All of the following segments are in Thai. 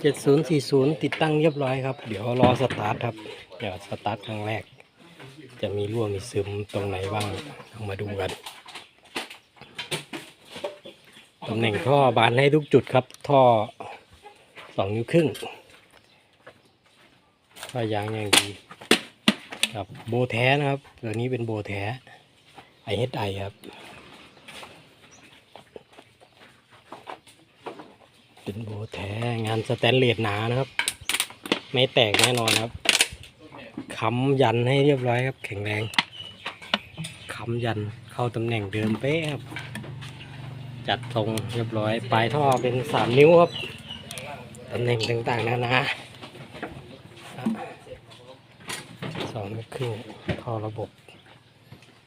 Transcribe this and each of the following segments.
เจ็ดศูนย์สี่ศูนย์ติดตั้งเรียบร้อยครับ เดี๋ยวรอสตาร์ทครับ เดี๋ยวสตาร์ทครั้งแรก จะมีรั่วมีซึมตรงไหนบ้างเอามาดูกันตำแหน่งท่อบานให้ทุกจุดครับ ท่อสองนิ้วครึ่งท่อยางอย่างดีครับโบแท้นะครับ ตัวนี้เป็นโบแท้ IHI ครับ เป็นโบแท้งานสแตนเลสหนานะครับ ไม่แตกแน่นอนครับค้ำยันให้เรียบร้อยครับ แข็งแรงค้ำยันเข้าตำแหน่งเดิมเป๊ะครับ จัดทรงเรียบร้อย ปลายท่อเป็นสามนิ้วครับตำแหน่งต่างๆนานาสองครึ่งท่อระบบ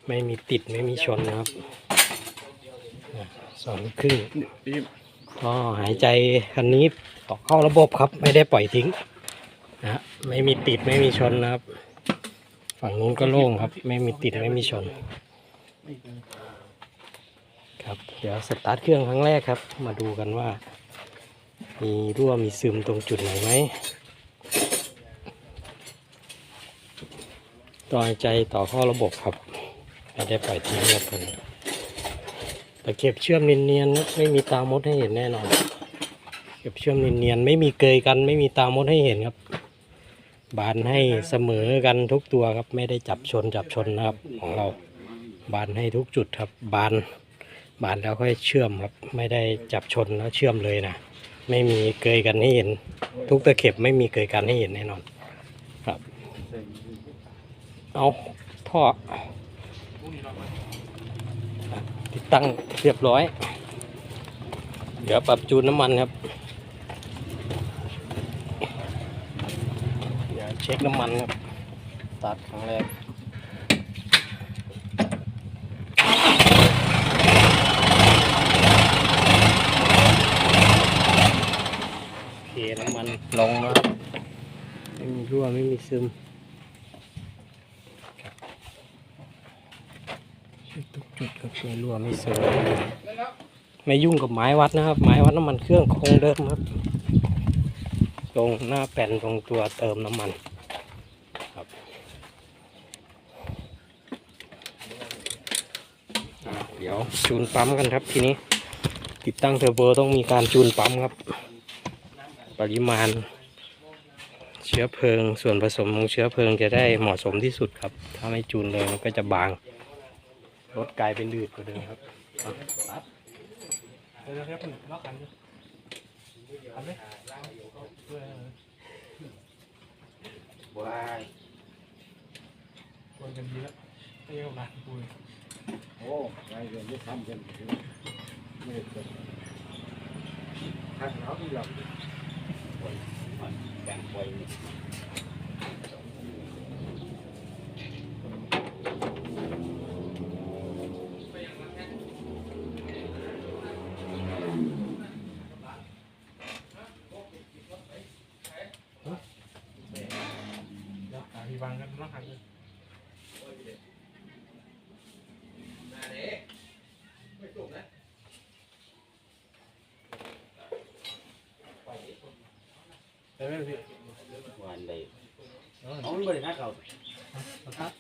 ไม่มีติดไม่มีชนนะครับสองครึ่ง ก็หายใจคันนี้ต่อเข้าระบบครับ ไม่ได้ปล่อยทิ้งนะไม่มีติดไม่มีชนนะครับ ฝั่งนู้นก็โล่งครับ ไม่มีติดไม่มีชน ครับ เดี๋ยวสตาร์ทเครื่องครั้งแรกครับ มาดูกันว่า มีรั่วมีซึมตรงจุดไหนไหมต่อยใจต่อข้าระบบครับไม่ได้ปล่อยทิ้งครับ ตะเข็บเชื่อมเนียนๆไม่มีตามดให้เห็นแน่นอนเก็บเชื่อมเนียนๆไม่มีเกยกัน ไม่มีตามดให้เห็นครับ บานให้เสมอกันทุกตัวครับ ไม่ได้จับชนจับชนนะครับ ของเรา บานให้ทุกจุดครับ บาน บานแล้วค่อยเชื่อมครับ ไม่ได้จับชนแล้วเชื่อมเลยนะไม่มีเกยกันให้เห็น ทุกตะเข็บไม่มีเกยกันให้เห็นแน่นอน ครับ เอาท่อ ติดตั้งเรียบร้อย เดี๋ยวปรับจูนน้ำมันครับ เดี๋ยวเช็คน้ำมันครับ ตัดครั้งแรกโอเคน้ำมันลงแล้วครับไม่มีรั่วไม่มีซึมครับเช็ค ทุกจุดครับไม่รั่วไม่ซึมไม่ยุ่งกับไม้วัดนะครับ ไม้วัดน้ำมันเครื่องคงเดิมครับ ตรงหน้าแผ่นตรงตัวเติมน้ำมันครับเดี๋ยวจูนปั๊มกันครับทีนี้ ติดตั้งเทอร์โบต้องมีการจูนปั๊มครับ ปริมาณ เชื้อเพลิงส่วนผสมของเชื้อเพลิงจะได้เหมาะสมที่สุดครับ ถ้าไม่จูนเลยมันก็จะบาง รถกลายเป็นลืดกว่าเดิมครับอะตัดเดี๋ยวเดี๋ยวผมล็อกคันขันดิเพื่อว้ายควรกันดีแล้วเอ้ยผมนะปุยโอ้รายเดือนที่ทำกันไม่ได้เกิดถ้าเขาไม่ยอมปล่อยมันแบ่งปล่อยนี่ เดี๋ยวหาที่วางกันล็อกคันดิ เดี๋ยวพี่วันใดเอามันบริหารเขาครับ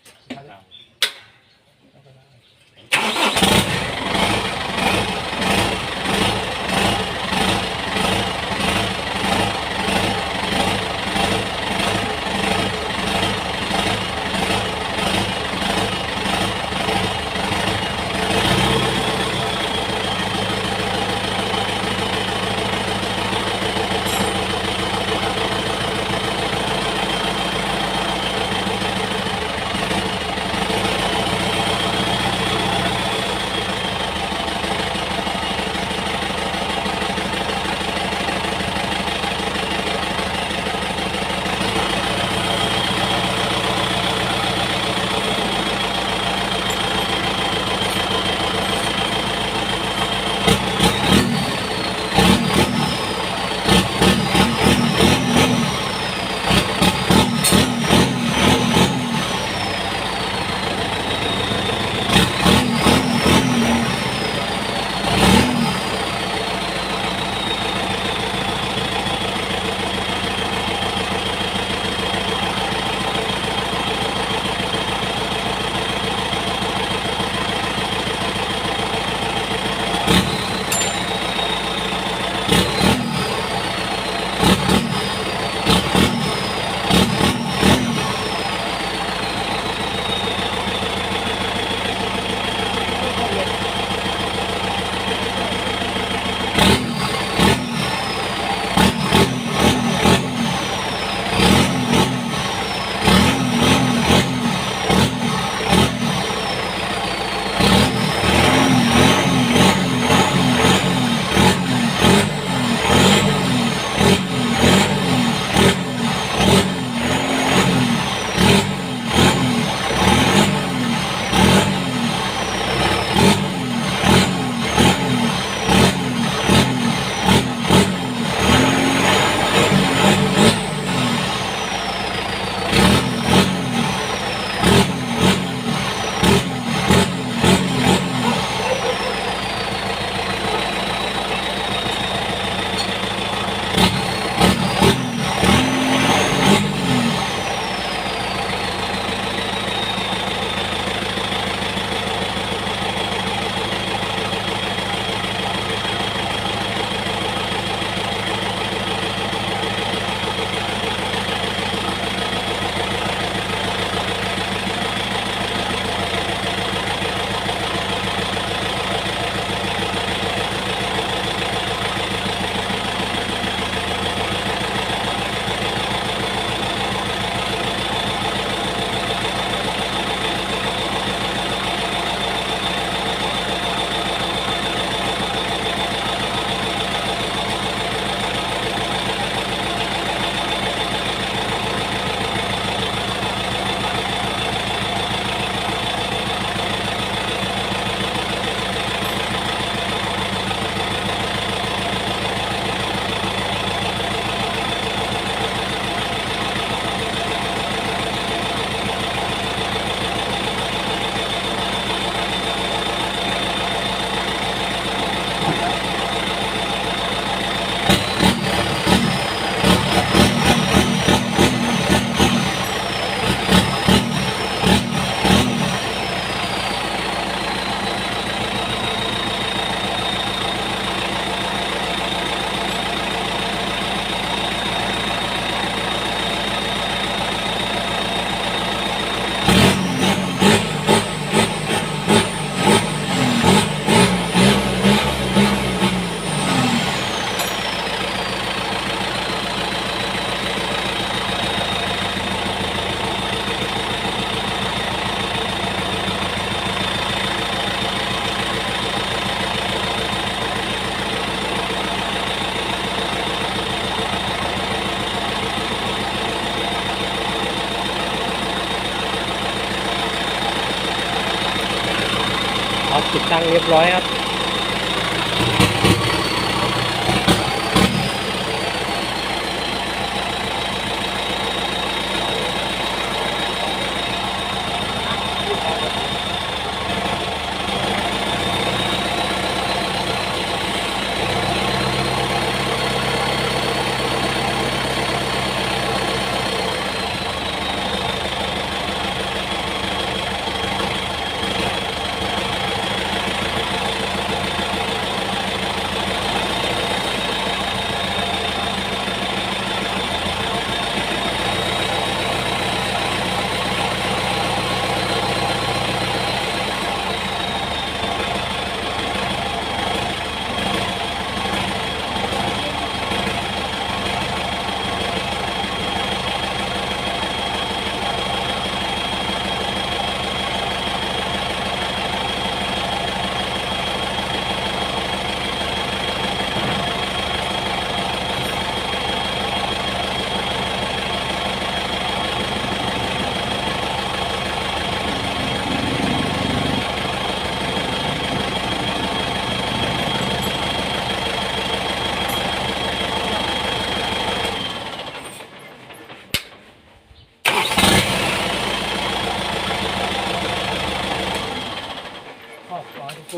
เรียบร้อยครับ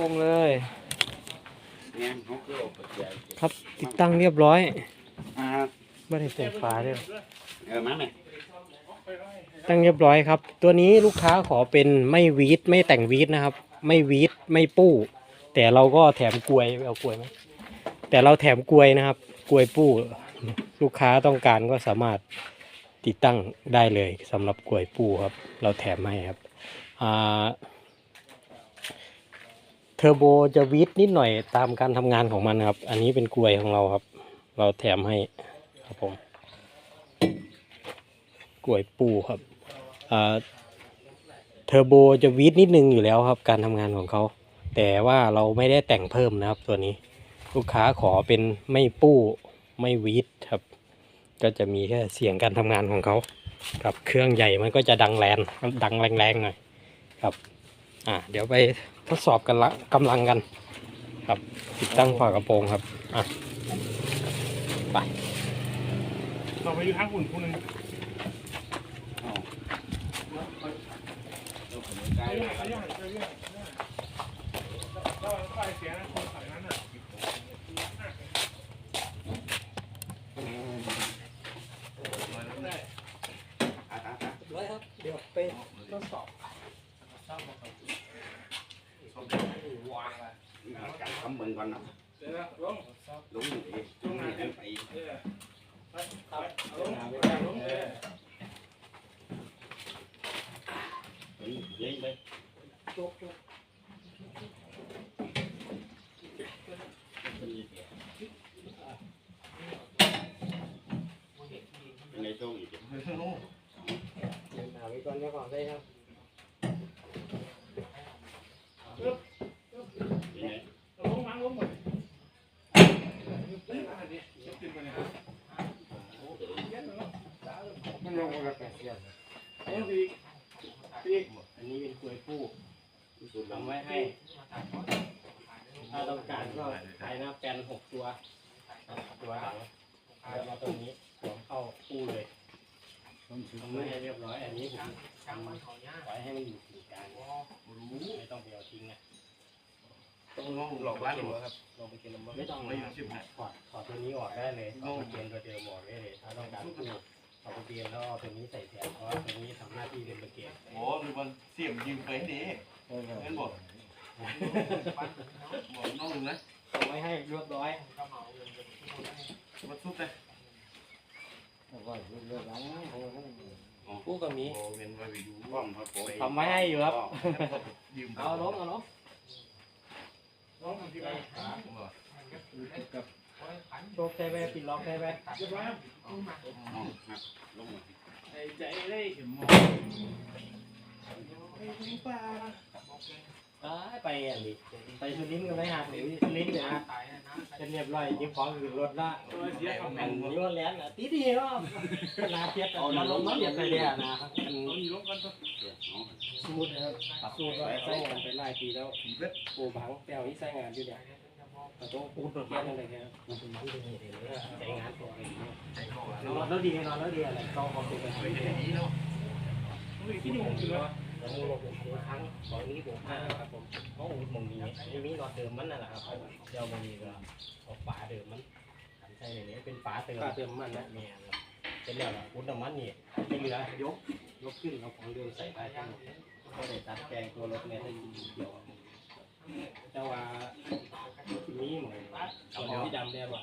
งเลยเนี่ยเขาคือเอาไปใหญ่ครับติดตั้งเรียบร้อยอ่าไม่ได้เปิดฝาด้วยเออมาไหมตั้งเรียบร้อยครับ ตัวนี้ลูกค้าขอเป็นไม่วีดไม่แต่งวีดนะครับ ไม่วีดไม่ปู้ แต่เราก็แถมกลวยเอากลวยไหมแต่เราแถมกลวยนะครับกลวยปู้ ลูกค้าต้องการก็สามารถติดตั้งได้เลยสำหรับกลวยปู้ครับ เราแถมให้ครับอ่า เทอร์โบจะวีดนิดหน่อยตามการทำงานของมันครับ อันนี้เป็นกลวยของเราครับ เราแถมให้ครับผมกลวยปูครับเทอร์โบจะวีดนิดนึงอยู่แล้วครับ การทำงานของเขา แต่ว่าเราไม่ได้แต่งเพิ่มนะครับตัวนี้ ลูกค้าขอเป็นไม่ปู้ไม่วีดครับ ก็จะมีแค่เสียงการทำงานของเขาครับเครื่องใหญ่มันก็จะดังแรงดังแรงๆหน่อยครับ อ่าเดี๋ยวไปทดสอบกันละกำลังกัน ครับ ติดตั้งฝากระโปรงครับอะไปเราไปอยู่ทางหุ่นคนหนึ่งอ๋อไปย่างไปย่างไปย่างเราไฟเสียนะคนขายนั้นน่ะ อะอะอะ ร้อยครับ เดี๋ยวไปทดสอบ เอาจับ คำเบิ่งก่อนเนาะเดี๋ยวนะลงลงอยู่ดีลงอยู่ดีไปอีกเออครับลงลงเออเฮ้ยเย้งไปจบจบเป็นไงโจ้อีกเดินหาไปก่อนเดี๋ยวก่อนได้ครับ เป็นไง ลงมาลงหมดขึ้นไปเลยครับ มันลงมาแล้วแปดเสียน ลงอีกอีก อันนี้เป็นกล้วยปู สุดลง ทำไว้ให้ ถ้าต้องการก็ขายหน้า แปลนหกตัวตัวหลังแล้วมาตรงนี้สวมเข้าปูเลยต้องสุดทำไว้ให้เรียบร้อย อันนี้ผมทำไว้ให้มันอยู่ตรงกลางไม่ต้องไปเอาทิ้งนะต้องลงหลอกล้านหรือครับลงไปกินน้ำมันไม่ต้องเลยครับถอดถอดตัวนี้ออกได้เลยเอาไปเกณฑ์ตัวเดิมออกได้เลย ถ้าต้องการปูเอาไปเกณฑ์แล้วเอาตัวนี้ใส่แทนเพราะว่าตัวนี้ทำหน้าที่เป็นตะเกียบโอ้มีวันเสียมยิงไปดีเงินบอกบอกน้องหนึ่งนะ เอาไว้ให้เรียบร้อยมาซุปเลยปูก็มีโอ้เงินไว้ไปอยู่พร้อมครับผมทำไว้ให้อยู่ครับยืมเอาลงเอาลงลงที่ไหนโชคใช่ไหมปิดล็อกใช่ไหมเรียบร้อยครับอ๋อครับลงมาใจใจได้เข็มมองไอ้ยิงปลาตายไปอะดิไปสุรินทร์ก็ไม่หาหรือสุรินทร์เนี่ยนะเป็นเรียบร้อยยิ้มของอยู่รถละเสียคำอันั้นนนี้ว่าแล้นะตีดีเนาะขนาดเทียบเอาลงมาเรียบไปเลยนะครับอันเอาอยู่ลงกันตัวสมุดนะครับสูตรว่าใช้งานไปหลายปีแล้วปูบังแปลวนี่ใช้งานอยู่เนี่ยแต่ต้องปูตัวแค่นั้นเลยครับมันเป็นที่ดีเลยใช้งานตัวเองนอนแล้วดีนอนแล้วดีอะไรต้องขอบคุณไปที่นี่ที่นี่ผมคือว่า แล้วมึงลงผมครั้งตอนนี้ผมห้าครับผมเพราะอุดมงนี้ไม่มีนอเดิมมันนั่นแหละครับเจ้ามันมีก็เอาฝาเดิมมันทำใส่ในนี้เป็นฝาเติมฝาเติมมันนะแม่เป็นแล้วอุดน้ำมันนี่ไม่เหลือยกยกขึ้นเอาของเดิมใส่ใต้ทั้งก็ได้ตัดแกงตัวรถแม่ยได้ทีเดียวแต่ว่าทีเหมือนเอาที่ดำเนี่ยว่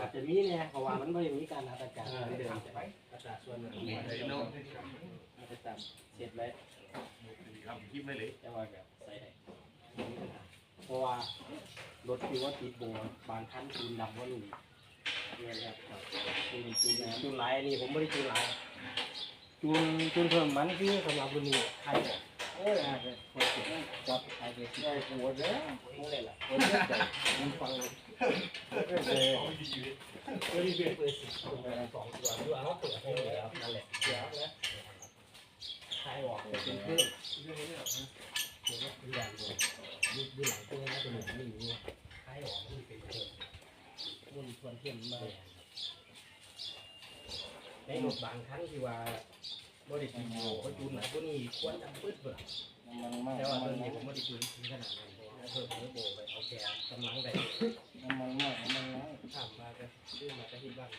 อาจจะมีเนี่ยเพราะว่ามันไม่มีการอัตการเดิมแต่ส่วนมันอาจจะต่ำเสร็จแล้วทำคลิปได้เลยแต่ว่าแบบใส่ได้เพราะว่ารถคือว่าติดโบบางคันจูนดำว่านี่เนี่ยนะครับจูนจูนนะจูนหลายอันนี้ผมไม่ได้จูนหลายจูนจูนเพิ่มมันคือสำหรับรุ่นนี้ใครเนี่ยโอ้ยอะคนเก็บจับใครเนี่ยได้หัวเด้อผมเลยล่ะคนเด้อใจมันฟังเลยเด้อใจก็รีบเปิดสิสองตัวดูเอาเปิดให้เลยครับนั่นแหละเดี๋ยวนะใครบอกเป็นเพื่อนเรื่องนี้เนี่ยผมว่าเป็นอย่างเดียวดูดูหลังตัวนะเป็นหนึ่งนี่นี่ใครบอกมันเป็นเพื่อนมันชวน เพื่อนมาในรถบางครั้งที่ว่าบริษัทโอ้เขาจูนไหนพวกนี้ควรจะปืดเบื่อมันมากแต่ว่าตมัอนนนี้มากผมไม่ได้จูนถึงขนาดนั้นเพราะว่าเพิ่มเนื้อโบไปเอาแค่กำลังได้มันมากมันมากถามมาก็ชื่อมาจะที่บ้าน